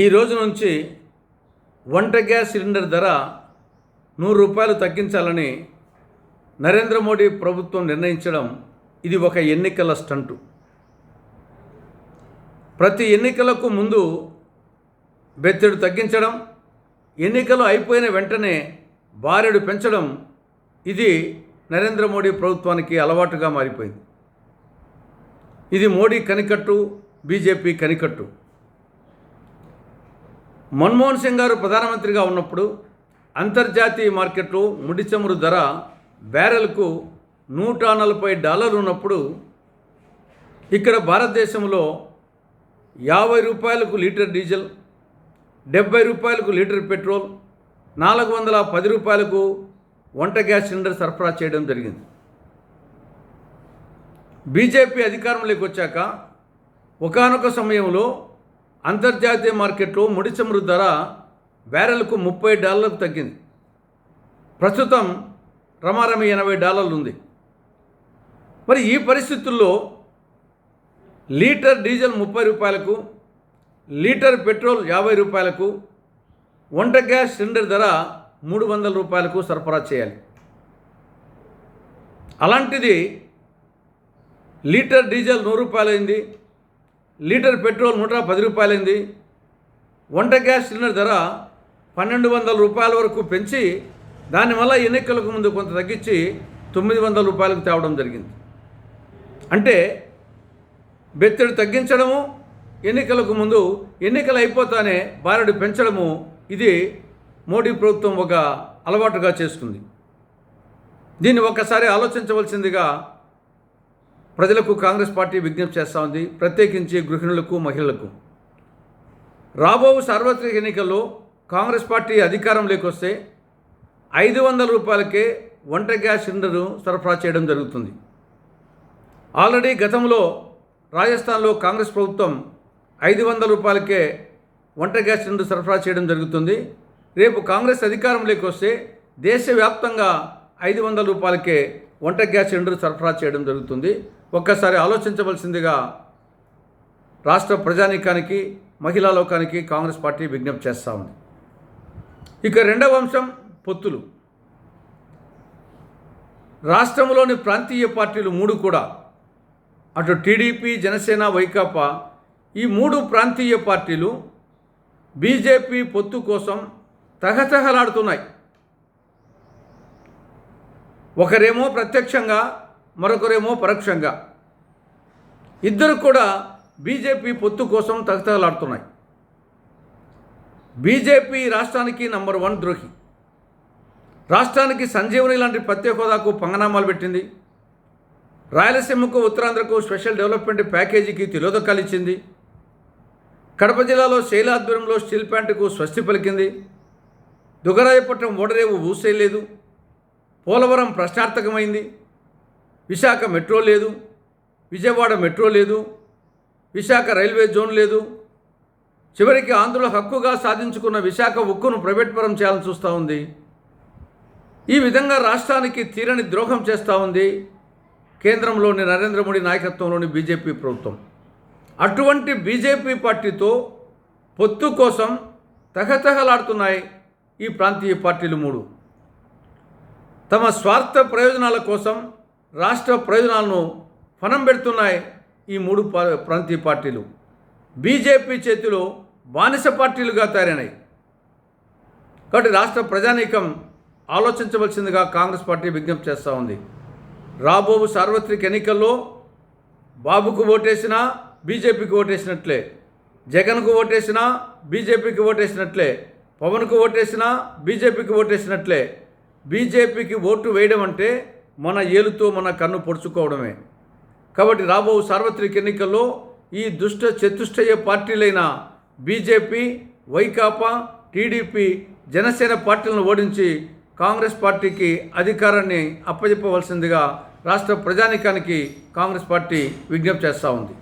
ఈ రోజు నుంచి వంట గ్యాస్ సిలిండర్ ధర నూరు రూపాయలు తగ్గించాలని నరేంద్ర మోడీ ప్రభుత్వం నిర్ణయించడం ఇది ఒక ఎన్నికల స్టంటు. ప్రతి ఎన్నికలకు ముందు బెత్తెడు తగ్గించడం ఎన్నికలు అయిపోయిన వెంటనే బారెడు పెంచడం ఇది నరేంద్ర మోడీ ప్రభుత్వానికి అలవాటుగా మారిపోయింది. ఇది మోడీ కనికట్టు బీజేపీ కనికట్టు. మన్మోహన్ సింగ్ గారు ప్రధానమంత్రిగా ఉన్నప్పుడు అంతర్జాతీయ మార్కెట్లో ముడి చమురు ధర బ్యారెల్కు నూట నలభై డాలర్లు ఉన్నప్పుడు ఇక్కడ భారతదేశంలో యాభై రూపాయలకు లీటర్ డీజిల్ డెబ్బై రూపాయలకు లీటర్ పెట్రోల్ నాలుగు వందల పది రూపాయలకు వంట గ్యాస్ సిలిండర్ సరఫరా చేయడం జరిగింది. బీజేపీ అధికారంలోకి వచ్చాక ఒకానొక సమయంలో అంతర్జాతీయ మార్కెట్లో ముడి చమురు ధర బ్యారెల్కు ముప్పై డాలర్లకు తగ్గింది. ప్రస్తుతం రమారమి ఎనభై డాలర్లు ఉంది. మరి ఈ పరిస్థితుల్లో లీటర్ డీజిల్ ముప్పై రూపాయలకు లీటర్ పెట్రోల్ యాభై రూపాయలకు వంట గ్యాస్ సిలిండర్ ధర మూడు వందల రూపాయలకు సరఫరా చేయాలి. అలాంటిది లీటర్ డీజిల్ నూరు రూపాయలైంది లీటర్ పెట్రోల్ నూట పది రూపాయలైంది. వంట గ్యాస్ సిలిండర్ ధర పన్నెండు వందల రూపాయల వరకు పెంచి దానివల్ల ఎన్నికలకు ముందు కొంత తగ్గించి తొమ్మిది వందల రూపాయలకు తేవడం జరిగింది. అంటే బెత్తడి తగ్గించడము ఎన్నికలకు ముందు ఎన్నికలు అయిపోతానే బారెడు పెంచడము ఇది మోడీ ప్రభుత్వం ఒక అలవాటుగా చేసుకుంది. దీన్ని ఒక్కసారి ఆలోచించవలసిందిగా ప్రజలకు కాంగ్రెస్ పార్టీ విజ్ఞప్తి చేస్తూ ఉంది. ప్రత్యేకించి గృహిణులకు మహిళలకు. రాబో సార్వత్రిక ఎన్నికల్లో కాంగ్రెస్ పార్టీ అధికారంలోకి వస్తే ఐదు వందల రూపాయలకే వంట గ్యాస్ సిలిండర్ను సరఫరా చేయడం జరుగుతుంది. ఆల్రెడీ గతంలో రాజస్థాన్లో కాంగ్రెస్ ప్రభుత్వం ఐదు వందల రూపాయలకే వంట గ్యాస్ సిలిండర్ సరఫరా చేయడం జరుగుతుంది. రేపు కాంగ్రెస్ అధికారంలోకి వస్తే దేశవ్యాప్తంగా ఐదు వందల రూపాయలకే వంట గ్యాస్ సిలిండర్ సరఫరా చేయడం జరుగుతుంది. ఒక్కసారి ఆలోచించవలసిందిగా రాష్ట్ర ప్రజానీకానికి మహిళా లోకానికి కాంగ్రెస్ పార్టీ విజ్ఞప్తి చేస్తూ ఉంది. ఇక రెండవ అంశం పొత్తులు. రాష్ట్రంలోని ప్రాంతీయ పార్టీలు మూడు కూడా అటు టీడీపీ జనసేన వైకాపా ఈ మూడు ప్రాంతీయ పార్టీలు బీజేపీ పొత్తు కోసం తహతహలాడుతున్నాయి. ఒకరేమో ప్రత్యక్షంగా మరొకరేమో పరోక్షంగా. ఇద్దరు కూడా బీజేపీ పొత్తు కోసం తగతగలాడుతున్నాయి బీజేపీ రాష్ట్రానికి నంబర్ వన్ ద్రోహి. రాష్ట్రానికి సంజీవని లాంటి ప్రత్యేక హోదాకు పంగనామాలు పెట్టింది. రాయలసీమకు ఉత్తరాంధ్రకు స్పెషల్ డెవలప్మెంట్ ప్యాకేజీకి తిలోదకాలు ఇచ్చింది. కడప జిల్లాలో శైలాధ్వర్యంలో స్టీల్ ప్లాంట్కు స్వస్తి పలికింది. దుగరాయపట్నం ఓడరేవు ఊసేయలేదు పోలవరం ప్రశ్నార్థకమైంది. విశాఖ మెట్రో లేదు విజయవాడ మెట్రో లేదు విశాఖ రైల్వే జోన్ లేదు. చివరికి ఆంధ్రుల హక్కుగా సాధించుకున్న విశాఖ ఉక్కును ప్రైవేట్పరం చేయాలని చూస్తూ ఉంది. ఈ విధంగా రాష్ట్రానికి తీరని ద్రోహం చేస్తూ ఉంది కేంద్రంలోని నరేంద్ర మోడీ నాయకత్వంలోని బీజేపీ ప్రభుత్వం. అటువంటి బీజేపీ పార్టీతో పొత్తు కోసం తహతహలాడుతున్నాయి ఈ ప్రాంతీయ పార్టీలు మూడు. తమ స్వార్థ ప్రయోజనాల కోసం రాష్ట్ర ప్రయోజనాలను ఫనం పెడుతున్నాయి ఈ మూడు ప్రాంతీయ పార్టీలు. బీజేపీ చేతిలో బానిస పార్టీలుగా తయారైనాయి. కాబట్టి రాష్ట్ర ప్రజానీకం ఆలోచించవలసిందిగా కాంగ్రెస్ పార్టీ విజ్ఞప్తి చేస్తూ ఉంది. రాబో సార్వత్రిక ఎన్నికల్లో బాబుకు ఓటేసినా బీజేపీకి ఓటేసినట్లే జగన్కు ఓటేసినా బీజేపీకి ఓటేసినట్లే పవన్కు ఓటేసినా బీజేపీకి ఓటేసినట్లే బీజేపీకి ఓటు వేయడం అంటే మన ఏలుతో మన కన్ను పొడుచుకోవడమే. కాబట్టి రాబో సార్వత్రిక ఎన్నికల్లో ఈ దుష్ట చతుష్టయ పార్టీలైన బీజేపీ వైకాపా టీడీపీ జనసేన పార్టీలను ఓడించి కాంగ్రెస్ పార్టీకి అధికారాన్ని అప్పజెప్పవలసిందిగా రాష్ట్ర ప్రజానికానికి కాంగ్రెస్ పార్టీ విజ్ఞప్తి చేస్తూ ఉంది.